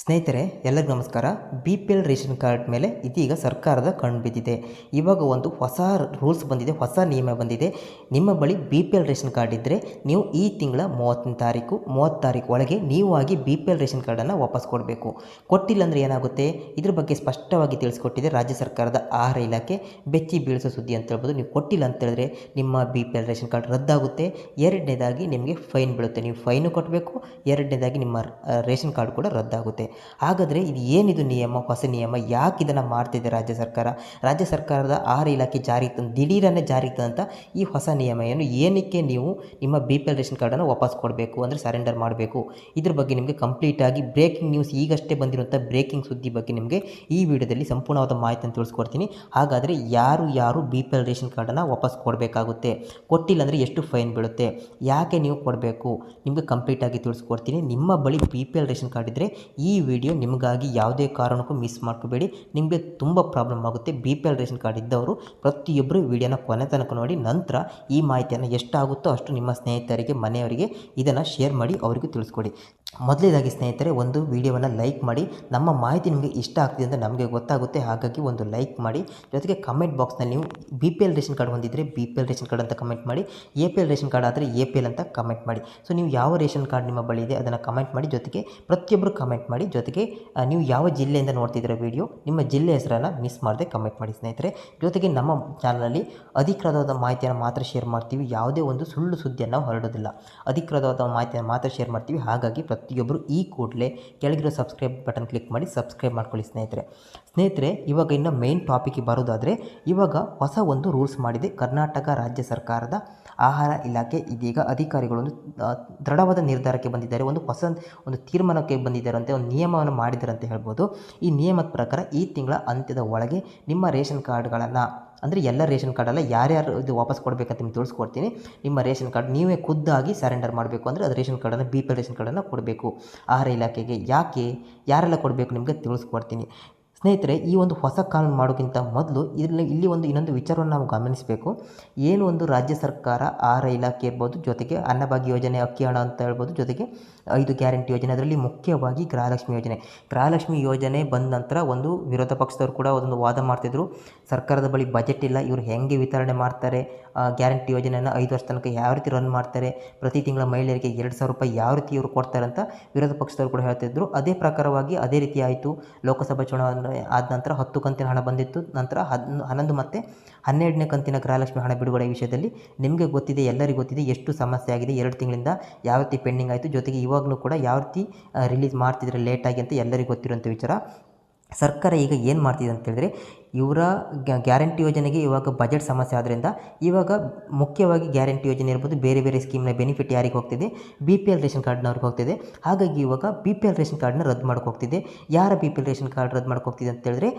ಸ್ನೇಹಿತರೆ, ಎಲ್ಲರಿಗೂ ನಮಸ್ಕಾರ. B P L ration card ಮೇಲೆ ಇದೀಗ ಸರ್ಕಾರದ ಕಣ್ಣು ಬಿದ್ದಿದೆ. ಇವಾಗ ಒಂದು ಹೊಸ ರೂಲ್ಸ್ ಬಂದಿದೆ, ಹೊಸ ನಿಯಮ ಬಂದಿದೆ. ನಿಮ್ಮ ಬಳಿ B P L ration card ಇದ್ದರೆ ನೀವು ಈ ತಿಂಗಳ ಮೂವತ್ತನೇ ತಾರೀಕು, ಮೂವತ್ತು ತಾರೀಕು ಒಳಗೆ ನೀವು ಆಗಿ ಬಿ ಪಿ ಎಲ್ ರೇಷನ್ ಕಾರ್ಡನ್ನು ವಾಪಸ್ ಕೊಡಬೇಕು. ಕೊಟ್ಟಿಲ್ಲ ಅಂದರೆ ಏನಾಗುತ್ತೆ? ಇದ್ರ ಬಗ್ಗೆ ಸ್ಪಷ್ಟವಾಗಿ ತಿಳಿಸ್ಕೊಟ್ಟಿದೆ ರಾಜ್ಯ ಸರ್ಕಾರದ ಆಹಾರ ಇಲಾಖೆ. ಬೆಚ್ಚಿ ಬೀಳಿಸೋ ಸುದ್ದಿ ಅಂತ ಹೇಳ್ಬೋದು. ನೀವು ಕೊಟ್ಟಿಲ್ಲ ಅಂತ ಹೇಳಿದ್ರೆ ನಿಮ್ಮ B P L ration card ರದ್ದಾಗುತ್ತೆ. ಎರಡನೇದಾಗಿ ನಿಮಗೆ ಫೈನ್ ಬೀಳುತ್ತೆ. ನೀವು ಫೈನು ಕಟ್ಟಬೇಕು ಎರಡನೇದಾಗಿ ನಿಮ್ಮ ರೇಷನ್ ಕಾರ್ಡ್ ಕೂಡ ರದ್ದಾಗುತ್ತೆ. ಹಾಗಾದರೆ ಇದು ಏನಿದು ನಿಯಮ, ಹೊಸ ನಿಯಮ? ಯಾಕೆ ಇದನ್ನು ಮಾಡ್ತಿದೆ ರಾಜ್ಯ ಸರ್ಕಾರ? ರಾಜ್ಯ ಸರ್ಕಾರದ ಆಹಾರ ಇಲಾಖೆ ಜಾರಿಗೆ ತಂದು ದಿಢೀರನ್ನೇ ಜಾರಿಗೆ ತಂದಂಥ ಈ ಹೊಸ ನಿಯಮ ಏನು ಏನಕ್ಕೆ ನೀವು ನಿಮ್ಮ ಬಿ ಪಿ ಎಲ್ ರೇಷನ್ ಕಾರ್ಡನ್ನು ವಾಪಸ್ ಕೊಡಬೇಕು ಅಂದರೆ ಸರೆಂಡರ್ ಮಾಡಬೇಕು? ಇದ್ರ ಬಗ್ಗೆ ನಿಮಗೆ ಕಂಪ್ಲೀಟಾಗಿ ಬ್ರೇಕಿಂಗ್ ನ್ಯೂಸ್ ಈಗಷ್ಟೇ ಬಂದಿರುವಂಥ ಬ್ರೇಕಿಂಗ್ ಸುದ್ದಿ ಬಗ್ಗೆ ನಿಮಗೆ ಈ ವಿಡಿಯೋದಲ್ಲಿ ಸಂಪೂರ್ಣವಾದ ಮಾಹಿತಿಯನ್ನು ತಿಳಿಸ್ಕೊಡ್ತೀನಿ. ಹಾಗಾದರೆ ಯಾರು ಯಾರು ಬಿ ಪಿ ಎಲ್ ರೇಷನ್ ಕಾರ್ಡನ್ನು ವಾಪಸ್ ಕೊಡಬೇಕಾಗುತ್ತೆ? ಕೊಟ್ಟಿಲ್ಲ ಅಂದರೆ ಎಷ್ಟು ಫೈನ್ ಬೀಳುತ್ತೆ? ಯಾಕೆ ನೀವು ಕೊಡಬೇಕು? ನಿಮಗೆ ಕಂಪ್ಲೀಟಾಗಿ ತಿಳಿಸ್ಕೊಡ್ತೀನಿ. ನಿಮ್ಮ ಬಳಿ B P L ration card ಇದ್ದರೆ ಈ ವಿಡಿಯೋ ನಿಮಗಾಗಿ ಯಾವುದೇ ಕಾರಣಕ್ಕೂ ಮಿಸ್ ಮಾಡ್ಕೋಬೇಡಿ. ನಿಮಗೆ ತುಂಬ ಪ್ರಾಬ್ಲಮ್ ಆಗುತ್ತೆ. B P L ration card ಇದ್ದವರು ಪ್ರತಿಯೊಬ್ಬರು ವಿಡಿಯೋನ ಕೊನೆ ತನಕ ನೋಡಿ. ನಂತರ ಈ ಮಾಹಿತಿಯನ್ನು ಎಷ್ಟಾಗುತ್ತೋ ಅಷ್ಟು ನಿಮ್ಮ ಸ್ನೇಹಿತರಿಗೆ, ಮನೆಯವರಿಗೆ ಇದನ್ನು ಶೇರ್ ಮಾಡಿ ಅವರಿಗೂ ತಿಳಿಸ್ಕೊಡಿ. ಮೊದಲೇದಾಗಿ ಸ್ನೇಹಿತರೆ, ಒಂದು ವಿಡಿಯೋವನ್ನು ಲೈಕ್ ಮಾಡಿ. ನಮ್ಮ ಮಾಹಿತಿ ನಿಮಗೆ ಇಷ್ಟ ಆಗ್ತಿದೆ ಅಂತ ನಮಗೆ ಗೊತ್ತಾಗುತ್ತೆ. ಹಾಗಾಗಿ ಒಂದು ಲೈಕ್ ಮಾಡಿ. ಜೊತೆಗೆ ಕಮೆಂಟ್ ಬಾಕ್ಸ್ನಲ್ಲಿ ನೀವು B P L ration card ಹೊಂದಿದ್ದರೆ B P L ration card ಅಂತ ಕಮೆಂಟ್ ಮಾಡಿ. A P L ration card ಆದರೆ ಎ ಪಿ ಎಲ್ ಅಂತ ಕಮೆಂಟ್ ಮಾಡಿ. ಸೊ ನೀವು ಯಾವ ರೇಷನ್ ಕಾರ್ಡ್ ನಿಮ್ಮ ಬಳಿ ಇದೆ ಅದನ್ನು ಕಮೆಂಟ್ ಮಾಡಿ. ಜೊತೆಗೆ ಪ್ರತಿಯೊಬ್ಬರು ಕಮೆಂಟ್ ಮಾಡಿ. ಜೊತೆಗೆ ನೀವು ಯಾವ ಜಿಲ್ಲೆಯಿಂದ ನೋಡ್ತಿದ್ದೀರ ವಿಡಿಯೋ, ನಿಮ್ಮ ಜಿಲ್ಲೆ ಹೆಸರನ್ನು ಮಿಸ್ ಮಾಡದೆ ಕಮೆಂಟ್ ಮಾಡಿ ಸ್ನೇಹಿತರೆ. ಜೊತೆಗೆ ನಮ್ಮ ಚಾನಲಲ್ಲಿ ಅಧಿಕೃತವಾದ ಮಾಹಿತಿಯನ್ನು ಮಾತ್ರ ಶೇರ್ ಮಾಡ್ತೀವಿ. ಯಾವುದೇ ಒಂದು ಸುಳ್ಳು ಸುದ್ದಿಯನ್ನು ಹೊರಡೋದಿಲ್ಲ. ಅಧಿಕೃತವಾದ ಮಾಹಿತಿಯನ್ನು ಮಾತ್ರ ಶೇರ್ ಮಾಡ್ತೀವಿ. ಹಾಗಾಗಿ ಪ್ರತಿಯೊಬ್ಬರು ಈ ಕೂಡಲೇ ಕೆಳಗಿರೋ ಸಬ್ಸ್ಕ್ರೈಬ್ ಬಟನ್ ಕ್ಲಿಕ್ ಮಾಡಿ ಸಬ್ಸ್ಕ್ರೈಬ್ ಮಾಡ್ಕೊಳ್ಳಿ ಸ್ನೇಹಿತರೆ. ಸ್ನೇಹಿತರೆ, ಇವಾಗ ಇನ್ನು ಮೇನ್ ಟಾಪಿಕ್ಗೆ ಬರೋದಾದರೆ, ಇವಾಗ ಹೊಸ ಒಂದು ರೂಲ್ಸ್ ಮಾಡಿದೆ. ಕರ್ನಾಟಕ ರಾಜ್ಯ ಸರ್ಕಾರದ ಆಹಾರ ಇಲಾಖೆ ಇದೀಗ ಅಧಿಕಾರಿಗಳು ಒಂದು ದೃಢವಾದ ನಿರ್ಧಾರಕ್ಕೆ ಬಂದಿದ್ದಾರೆ. ಒಂದು ಹೊಸ, ಒಂದು ತೀರ್ಮಾನಕ್ಕೆ ಬಂದಿದ್ದಾರೆ ಅಂತ ಒಂದು ನಿಯಮವನ್ನು ಮಾಡಿದ್ದಾರೆ ಅಂತ ಹೇಳ್ಬೋದು. ಈ ನಿಯಮದ ಪ್ರಕಾರ ಈ ತಿಂಗಳ ಅಂತ್ಯದ ಒಳಗೆ ನಿಮ್ಮ ರೇಷನ್ ಕಾರ್ಡ್ಗಳನ್ನು, ಅಂದರೆ ಎಲ್ಲ ರೇಷನ್ ಕಾರ್ಡಲ್ಲ ಯಾರ್ಯಾರು ಇದು ವಾಪಸ್ ಕೊಡಬೇಕಂತ ನಿಮ್ಗೆ ತಿಳಿಸ್ಕೊಡ್ತೀನಿ. ನಿಮ್ಮ ರೇಷನ್ ಕಾರ್ಡ್ ನೀವೇ ಖುದ್ದಾಗಿ ಸರೆಂಡರ್ ಮಾಡಬೇಕು ಅಂದರೆ ಅದು ರೇಷನ್ ಕಾರ್ಡನ್ನು, ಬಿ ಪಿ ರೇಷನ್ ಕಾರ್ಡನ್ನು ಕೊಡಬೇಕು. ಆಹಾರ ಇಲಾಖೆಗೆ ಯಾಕೆ, ಯಾರೆಲ್ಲ ಕೊಡಬೇಕು ನಿಮಗೆ ತಿಳಿಸ್ಕೊಡ್ತೀನಿ. ಸ್ನೇಹಿತರೆ, ಈ ಒಂದು ಹೊಸ ಕಾನೂನು ಮಾಡೋಕ್ಕಿಂತ ಮೊದಲು ಇಲ್ಲಿ ಇಲ್ಲಿ ಒಂದು ಇನ್ನೊಂದು ವಿಚಾರವನ್ನು ನಾವು ಗಮನಿಸಬೇಕು. ಏನು ಒಂದು ರಾಜ್ಯ ಸರ್ಕಾರ ಆಹಾರ ಇಲಾಖೆ ಇರ್ಬೋದು, ಜೊತೆಗೆ ಅನ್ನಭಾಗ್ಯ ಯೋಜನೆ, ಅಕ್ಕಿ ಹಣ ಅಂತ ಹೇಳ್ಬೋದು, ಜೊತೆಗೆ ಐದು ಗ್ಯಾರಂಟಿ ಯೋಜನೆ, ಅದರಲ್ಲಿ ಮುಖ್ಯವಾಗಿ ಗೃಹಲಕ್ಷ್ಮಿ ಯೋಜನೆ. ಗೃಹಲಕ್ಷ್ಮಿ ಯೋಜನೆ ಬಂದ ನಂತರ ಒಂದು ವಿರೋಧ ಪಕ್ಷದವರು ಕೂಡ ಅದೊಂದು ವಾದ ಮಾಡ್ತಿದ್ರು. ಸರ್ಕಾರದ ಬಳಿ ಬಜೆಟ್ ಇಲ್ಲ, ಇವರು ಹೆಂಗೆ ವಿತರಣೆ ಮಾಡ್ತಾರೆ? ಗ್ಯಾರಂಟಿ ಯೋಜನೆಯನ್ನು ಐದು ವರ್ಷ ತನಕ ಯಾವ ರೀತಿ ರನ್ ಮಾಡ್ತಾರೆ? ಪ್ರತಿ ತಿಂಗಳ ಮಹಿಳೆಯರಿಗೆ ಎರಡು ಸಾವಿರ ರೂಪಾಯಿ ಯಾವ ರೀತಿ ಇವರು ಕೊಡ್ತಾರೆ ಅಂತ ವಿರೋಧ ಪಕ್ಷದವರು ಕೂಡ ಹೇಳ್ತಿದ್ರು. ಅದೇ ಪ್ರಕಾರವಾಗಿ ಅದೇ ರೀತಿ ಆಯಿತು. ಲೋಕಸಭಾ ಚುನಾವಣೆ ಆದ ನಂತರ ಹತ್ತು ಕಂತಿನ ಹಣ ಬಂದಿತ್ತು. ನಂತರ ಹದ್ ಹನ್ನೊಂದು ಮತ್ತು ಹನ್ನೆರಡನೇ ಕಂತಿನ ಗೃಹಲಕ್ಷ್ಮಿ ಹಣ ಬಿಡುಗಡೆ ವಿಷಯದಲ್ಲಿ ನಿಮಗೆ ಗೊತ್ತಿದೆ, ಎಲ್ಲರಿಗೂ ಗೊತ್ತಿದೆ, ಎಷ್ಟು ಸಮಸ್ಯೆ ಆಗಿದೆ, ಎರಡು ತಿಂಗಳಿಂದ ಯಾವ ರೀತಿ ಪೆಂಡಿಂಗ್ ಆಯಿತು, ಜೊತೆಗೆ ಇವಾಗಲೂ ಕೂಡ ಯಾವ ರೀತಿ ರಿಲೀಸ್ ಮಾಡ್ತಿದ್ರೆ ಲೇಟಾಗಿ ಅಂತ ಎಲ್ಲರಿಗೂ ಗೊತ್ತಿರುವಂಥ ವಿಚಾರ. ಸರ್ಕಾರ ಈಗ ಏನು ಮಾಡ್ತಿದೆ ಅಂತ ಹೇಳಿದ್ರೆ ಇವರ ಗ್ಯಾರಂಟಿ ಯೋಜನೆಗೆ ಇವಾಗ ಬಜೆಟ್ ಸಮಸ್ಯೆ ಆದ್ದರಿಂದ ಇವಾಗ ಮುಖ್ಯವಾಗಿ ಗ್ಯಾರಂಟಿ ಯೋಜನೆ ಇರ್ಬೋದು ಬೇರೆ ಬೇರೆ ಸ್ಕೀಮ್ನ ಬೆನಿಫಿಟ್ ಯಾರಿಗೆ ಹೋಗ್ತಿದೆ? ಬಿ ಪಿ ಎಲ್ ರೇಷನ್ ಕಾರ್ಡ್ನವ್ರಿಗೆ ಹೋಗ್ತಿದೆ. ಹಾಗಾಗಿ ಇವಾಗ ಬಿ ಪಿ ಎಲ್ ರೇಷನ್ ಕಾರ್ಡ್ನ ರದ್ದು ಹೋಗ್ತಿದೆ. ಯಾರ B P L ration card ರದ್ದು ಮಾಡ್ಕೋಗ್ತಿದೆ ಅಂತೇಳಿದ್ರೆ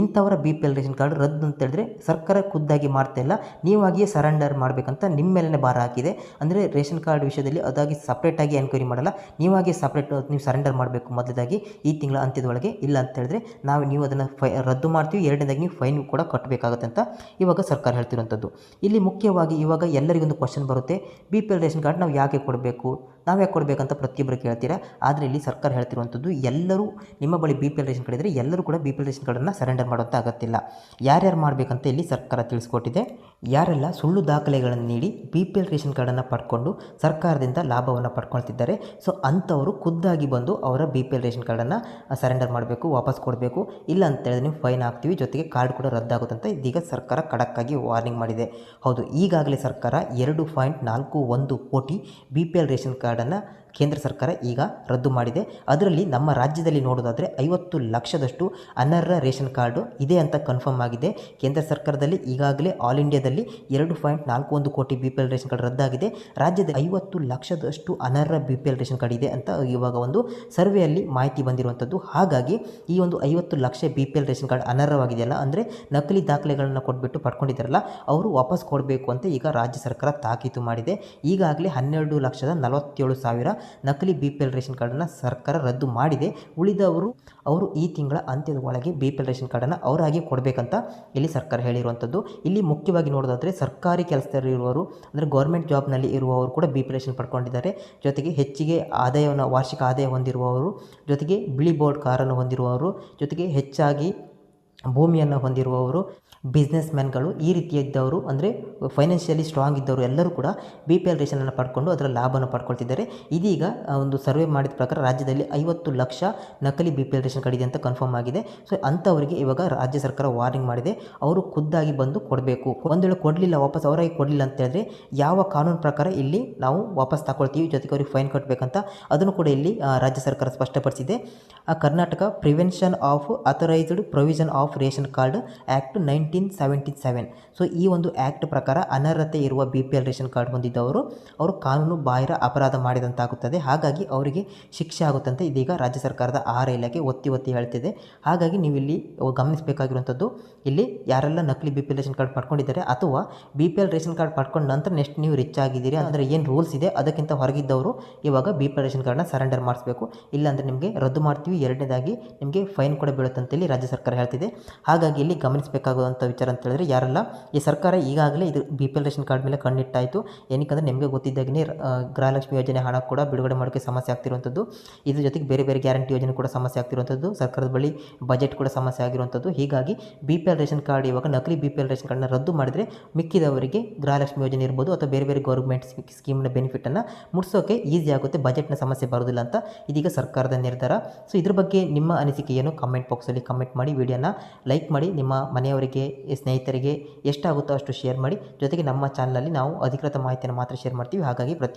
ಇಂಥವರ B P L ration card ರದ್ದು ಅಂತ ಹೇಳಿದ್ರೆ ಸರ್ಕಾರ ಖುದ್ದಾಗಿ ಮಾಡ್ತಾ ಇಲ್ಲ. ನೀವಾಗಿಯೇ ಸರೆಂಡರ್ ಮಾಡಬೇಕಂತ ನಿಮ್ಮ ಮೇಲೇ ಭಾರ ಹಾಕಿದೆ. ಅಂದರೆ ರೇಷನ್ ಕಾರ್ಡ್ ವಿಷಯದಲ್ಲಿ ಅದಾಗಿ ಸಪ್ರೇಟಾಗಿ ಎನ್ಕ್ವೈರಿ ಮಾಡಲ್ಲ. ನೀವಾಗಿ ಸಪ್ರೇಟ್ ನೀವು ಸರೆಂಡರ್ ಮಾಡಬೇಕು ಮೊದಲದಾಗಿ ಈ ತಿಂಗಳ ಅಂತ್ಯದೊಳಗೆ ಇಲ್ಲ ಅಂತ ಹೇಳಿದ್ರೆ ನಾವು ನೀವು ಅದನ್ನು ಫೈ, ರದ್ದು ಮಾಡ್ತೀವಿ. ಎರಡನೇದಾಗಿ ನೀವು ಫೈನ್ ಕೂಡ ಕಟ್ಟಬೇಕಾಗುತ್ತೆ ಅಂತ ಇವಾಗ ಸರ್ಕಾರ ಹೇಳ್ತಿರುವಂಥದ್ದು. ಇಲ್ಲಿ ಮುಖ್ಯವಾಗಿ ಇವಾಗ ಎಲ್ಲರಿಗೊಂದು ಕ್ವಶನ್ ಬರುತ್ತೆ. B P L ration card ನಾವು ಯಾಕೆ ಕೊಡಬೇಕು? ನಾವು ಯಾಕೆ ಕೊಡಬೇಕಂತ ಪ್ರತಿಯೊಬ್ಬರು ಕೇಳ್ತೀರಾ? ಆದರೆ ಇಲ್ಲಿ ಸರ್ಕಾರ ಹೇಳ್ತಿರುವಂಥದ್ದು ಎಲ್ಲರೂ ನಿಮ್ಮ ಬಳಿ B P L ration card ಇದ್ದರೆ ಎಲ್ಲರೂ ಕೂಡ ಬಿ ಪಿ ಎಲ್ ರೇಷನ್ ಕಾರ್ಡನ್ನು ಸರೆಂಡರ್ ಮಾಡೋಂಥ ಅಗತ್ಯ ಯಾರ್ಯಾರು ಮಾಡಬೇಕಂತ ಇಲ್ಲಿ ಸರ್ಕಾರ ತಿಳಿಸ್ಕೊಟ್ಟಿದೆ. ಯಾರೆಲ್ಲ ಸುಳ್ಳು ದಾಖಲೆಗಳನ್ನು ನೀಡಿ ಬಿ ಪಿ ಎಲ್ ರೇಷನ್ ಕಾರ್ಡನ್ನು ಪಡ್ಕೊಂಡು ಸರ್ಕಾರದಿಂದ ಲಾಭವನ್ನು ಪಡ್ಕೊಳ್ತಿದ್ದಾರೆ. ಸೊ ಅಂಥವರು ಖುದ್ದಾಗಿ ಬಂದು ಅವರ ಬಿ ಪಿ ಎಲ್ ರೇಷನ್ ಕಾರ್ಡನ್ನು ಸರೆಂಡರ್ ಮಾಡಬೇಕು, ವಾಪಸ್ ಕೊಡಬೇಕು. ಇಲ್ಲ ಅಂತ ಹೇಳಿದ್ರೆ ನೀವು ಫೈನ್ ಹಾಕ್ತೀವಿ ಜೊತೆಗೆ ಕಾರ್ಡ್ ಕೂಡ ರದ್ದಾಗುತ್ತೆ ಅಂತ ಇದೀಗ ಸರ್ಕಾರ ಖಡಕ್ಕಾಗಿ ವಾರ್ನಿಂಗ್ ಮಾಡಿದೆ. ಹೌದು, ಈಗಾಗಲೇ ಸರ್ಕಾರ ಎರಡು ಪಾಯಿಂಟ್ ನಾಲ್ಕು ಒಂದು ಕೋಟಿ ಬಿ ಪಿ ಎಲ್ ರೇಷನ್ ಕಾರ್ಡನ್ನು ಕೇಂದ್ರ ಸರ್ಕಾರ ಈಗ ರದ್ದು ಮಾಡಿದೆ. ಅದರಲ್ಲಿ ನಮ್ಮ ರಾಜ್ಯದಲ್ಲಿ ನೋಡೋದಾದರೆ ಐವತ್ತು ಲಕ್ಷದಷ್ಟು ಅನರ್ಹ ರೇಷನ್ ಕಾರ್ಡು ಇದೆ ಅಂತ ಕನ್ಫರ್ಮ್ ಆಗಿದೆ. ಕೇಂದ್ರ ಸರ್ಕಾರದಲ್ಲಿ ಈಗಾಗಲೇ ಆಲ್ ಇಂಡಿಯಾದಲ್ಲಿ ಎರಡು ಪಾಯಿಂಟ್ ನಾಲ್ಕು ಒಂದು ಕೋಟಿ B P L ration card ರದ್ದಾಗಿದೆ. ರಾಜ್ಯದ ಐವತ್ತು ಲಕ್ಷದಷ್ಟು ಅನರ್ಹ B P L ration card ಇದೆ ಅಂತ ಇವಾಗ ಒಂದು ಸರ್ವೆಯಲ್ಲಿ ಮಾಹಿತಿ ಬಂದಿರುವಂಥದ್ದು ಹಾಗಾಗಿ ಈ ಒಂದು ಐವತ್ತು lakh B P L ration card ಅನರ್ಹವಾಗಿದೆಯಲ್ಲ ಅಂದರೆ ನಕಲಿ ದಾಖಲೆಗಳನ್ನು ಕೊಟ್ಬಿಟ್ಟು ಪಡ್ಕೊಂಡಿದ್ದಾರಲ್ಲ, ಅವರು ವಾಪಸ್ ಕೊಡಬೇಕು ಅಂತ ಈಗ ರಾಜ್ಯ ಸರ್ಕಾರ ತಾಕೀತು ಮಾಡಿದೆ. ಈಗಾಗಲೇ ಹನ್ನೆರಡು ಲಕ್ಷದ ನಲವತ್ತೇಳು ಸಾವಿರ ನಕಲಿ ಬಿ ಪಿ ಎಲ್ ರೇಷನ್ ಕಾರ್ಡನ್ನು ಸರ್ಕಾರ ರದ್ದು ಮಾಡಿದೆ. ಉಳಿದವರು ಅವರು ಈ ತಿಂಗಳ ಅಂತ್ಯದ ಒಳಗೆ ಬಿ ಪಿ ಎಲ್ ರೇಷನ್ ಕಾರ್ಡನ್ನು ಅವರಾಗಿ ಕೊಡಬೇಕಂತ ಇಲ್ಲಿ ಸರ್ಕಾರ ಹೇಳಿರುವಂಥದ್ದು ಇಲ್ಲಿ ಮುಖ್ಯವಾಗಿ ನೋಡೋದಾದರೆ ಸರ್ಕಾರಿ ಕೆಲಸದಲ್ಲಿರುವವರು ಅಂದರೆ ಗೌರ್ಮೆಂಟ್ ಜಾಬ್ನಲ್ಲಿ ಇರುವವರು ಕೂಡ ಬಿ ಪಿ ರೇಷನ್ ಪಡ್ಕೊಂಡಿದ್ದಾರೆ. ಜೊತೆಗೆ ಹೆಚ್ಚಿಗೆ ಆದಾಯವನ್ನು, ವಾರ್ಷಿಕ ಆದಾಯ ಹೊಂದಿರುವವರು, ಜೊತೆಗೆ ಬಿಳಿ ಬೋರ್ಡ್ ಕಾರನ್ನು ಹೊಂದಿರುವವರು, ಜೊತೆಗೆ ಹೆಚ್ಚಾಗಿ ಭೂಮಿಯನ್ನು ಹೊಂದಿರುವವರು ಬಿಸ್ನೆಸ್ ಮ್ಯಾನ್ಗಳು ಈ ರೀತಿಯಿದ್ದವರು, ಅಂದರೆ ಫೈನಾನ್ಷಿಯಲಿ ಸ್ಟ್ರಾಂಗ್ ಇದ್ದವರು ಎಲ್ಲರೂ ಕೂಡ ಬಿ ಪಿ ಎಲ್ ರೇಷನನ್ನು ಪಡ್ಕೊಂಡು ಅದರ ಲಾಭವನ್ನು ಪಡ್ಕೊಳ್ತಿದ್ದಾರೆ. ಇದೀಗ ಒಂದು ಸರ್ವೆ ಮಾಡಿದ ಪ್ರಕಾರ ರಾಜ್ಯದಲ್ಲಿ ಐವತ್ತು ಲಕ್ಷ ನಕಲಿ ಬಿ ಪಿ ಎಲ್ ರೇಷನ್ ಕಡಿದೆ ಅಂತ ಕನ್ಫರ್ಮ್ ಆಗಿದೆ. ಸೊ ಅಂಥವರಿಗೆ ಇವಾಗ ರಾಜ್ಯ ಸರ್ಕಾರ ವಾರ್ನಿಂಗ್ ಮಾಡಿದೆ. ಅವರು ಖುದ್ದಾಗಿ ಬಂದು ಕೊಡಬೇಕು. ಒಂದು ವೇಳೆ ಕೊಡಲಿಲ್ಲ, ವಾಪಸ್ ಅವರಾಗಿ ಕೊಡಲಿಲ್ಲ ಅಂತ ಹೇಳಿದ್ರೆ ಯಾವ ಕಾನೂನು ಪ್ರಕಾರ ಇಲ್ಲಿ ನಾವು ವಾಪಸ್ ತಗೊಳ್ತೀವಿ, ಜೊತೆಗೆ ಅವ್ರಿಗೆ ಫೈನ್ ಕಟ್ಟಬೇಕಂತ ಅದನ್ನು ಕೂಡ ಇಲ್ಲಿ ರಾಜ್ಯ ಸರ್ಕಾರ ಸ್ಪಷ್ಟಪಡಿಸಿದೆ. Karnataka prevention of authorised provision of ration card act nineteen seventy seven so ಈ ಒಂದು ಆ್ಯಕ್ಟ್ ಪ್ರಕಾರ ಅನರ್ಹತೆ ಇರುವ B P L ration card ಹೊಂದಿದ್ದವರು ಅವರು ಕಾನೂನು ಬಾಹಿರ ಅಪರಾಧ ಮಾಡಿದಂತಾಗುತ್ತದೆ. ಹಾಗಾಗಿ ಅವರಿಗೆ ಶಿಕ್ಷೆ ಆಗುತ್ತಂತೆ. ಇದೀಗ ರಾಜ್ಯ ಸರ್ಕಾರದ ಆಹಾರ ಇಲಾಖೆ ಒತ್ತಿ ಒತ್ತಿ ಹೇಳ್ತಿದೆ. ಹಾಗಾಗಿ ನೀವು ಇಲ್ಲಿ ಗಮನಿಸಬೇಕಾಗಿರುವಂಥದ್ದು ಇಲ್ಲಿ ಯಾರೆಲ್ಲ ನಕಲಿ B P L ration card ಪಡ್ಕೊಂಡಿದ್ದಾರೆ ಅಥವಾ B P L ration card ಪಡ್ಕೊಂಡ ನಂತರ ನೆಕ್ಸ್ಟ್ ನೀವು ರಿಚ್ ಆಗಿದ್ದೀರಿ ಅಂದರೆ ಏನು ರೂಲ್ಸ್ ಇದೆ ಅದಕ್ಕಿಂತ ಹೊರಗಿದ್ದವರು ಇವಾಗ ಬಿ ಪಿ ಎಲ್ ರೇಷನ್ ಕಾರ್ಡ್ನ ಸರೆಂಡರ್ ಮಾಡಿಸಬೇಕು. ಇಲ್ಲಾಂದರೆ ನಿಮಗೆ ರದ್ದು ಮಾಡ್ತೀವಿ. ಎರಡನೇದಾಗಿ ನಿಮಗೆ ಫೈನ್ ಕೂಡ ಬೀಳುತ್ತಂತೇಳಿ ರಾಜ್ಯ ಸರ್ಕಾರ ಹೇಳ್ತಿದೆ. ಹಾಗಾಗಿ ಇಲ್ಲಿ ಗಮನಿಸಬೇಕಾಗುವಂಥ ವಿಚಾರ ಅಂತ ಹೇಳಿದ್ರೆ ಯಾರೆಲ್ಲ, ಈ ಸರ್ಕಾರ ಈಗಾಗಲೇ ಇದು ಬಿ ಪಿ ರೇಷನ್ ಕಾರ್ಡ್ ಮೇಲೆ ಕಣ್ಣಿಟ್ಟಾಯಿತು. ಏನಕ್ಕೆ ನಿಮಗೆ ಗೊತ್ತಿದ್ದಾಗೇ ಗೃಹಲಕ್ಷ್ಮಿ ಯೋಜನೆ ಹಣ ಕೂಡ ಬಿಡುಗಡೆ ಮಾಡೋಕ್ಕೆ ಸಮಸ್ಯೆ ಆಗ್ತಿರುವಂಥದ್ದು. ಇದ್ರ ಜೊತೆಗೆ ಬೇರೆ ಬೇರೆ ಗ್ಯಾರಂಟಿ ಯೋಜನೆ ಕೂಡ ಸಮಸ್ಯೆ ಆಗ್ತಿರುವಂಥದ್ದು. ಸರ್ಕಾರದ ಬಳಿ ಬಜೆಟ್ ಕೂಡ ಸಮಸ್ಯೆ ಆಗಿರುವಂಥದ್ದು. ಹೀಗಾಗಿ ಬಿ ಪಿ ರೇಷನ್ ಕಾರ್ಡ್ ಇವಾಗ ನಕಲಿ ಬಿ ಪಿ ರೇಷನ್ ಕಾರ್ಡ್ನ ರದ್ದು ಮಾಡಿದರೆ ಮಿಕ್ಕಿದವರಿಗೆ ಗೃಹಲಕ್ಷ್ಮಿ ಯೋಜನೆ ಇರ್ಬೋದು ಅಥವಾ ಬೇರೆ ಬೇರೆ ಗೌರ್ಮೆಂಟ್ ಸ್ಕೀಮ್ನ ಬೆನಿಫಿಟನ್ನು ಮುಟ್ಸೋಕೆ ಈಸಿ ಆಗುತ್ತೆ ಬಜೆಟ್ನ ಸಮಸ್ಯೆ ಬರೋದಿಲ್ಲ ಅಂತ ಇದೀಗ ಸರ್ಕಾರದ ನಿರ್ಧಾರ. ಸೊ ಇದ್ರ ಬಗ್ಗೆ ನಿಮ್ಮ ಅನಿಸಿಕೆ ಏನು ಕಮೆಂಟ್ ಬಾಕ್ಸಲ್ಲಿ ಕಮೆಂಟ್ ಮಾಡಿ, ವಿಡಿಯೋನ ಲೈಕ್ ಮಾಡಿ, ನಿಮ್ಮ ಮನೆಯವರಿಗೆ, ಸ್ನೇಹಿತರಿಗೆ ಎಷ್ಟಾಗುತ್ತೋ ಅಷ್ಟು ಶೇರ್ ಮಾಡಿ. ಜೊತೆಗೆ ನಮ್ಮ ಚಾನಲಲ್ಲಿ ನಾವು ಅಧಿಕೃತ ಮಾಹಿತಿಯನ್ನು ಮಾತ್ರ ಶೇರ್ ಮಾಡ್ತೀವಿ. ಹಾಗಾಗಿ ಪ್ರತಿ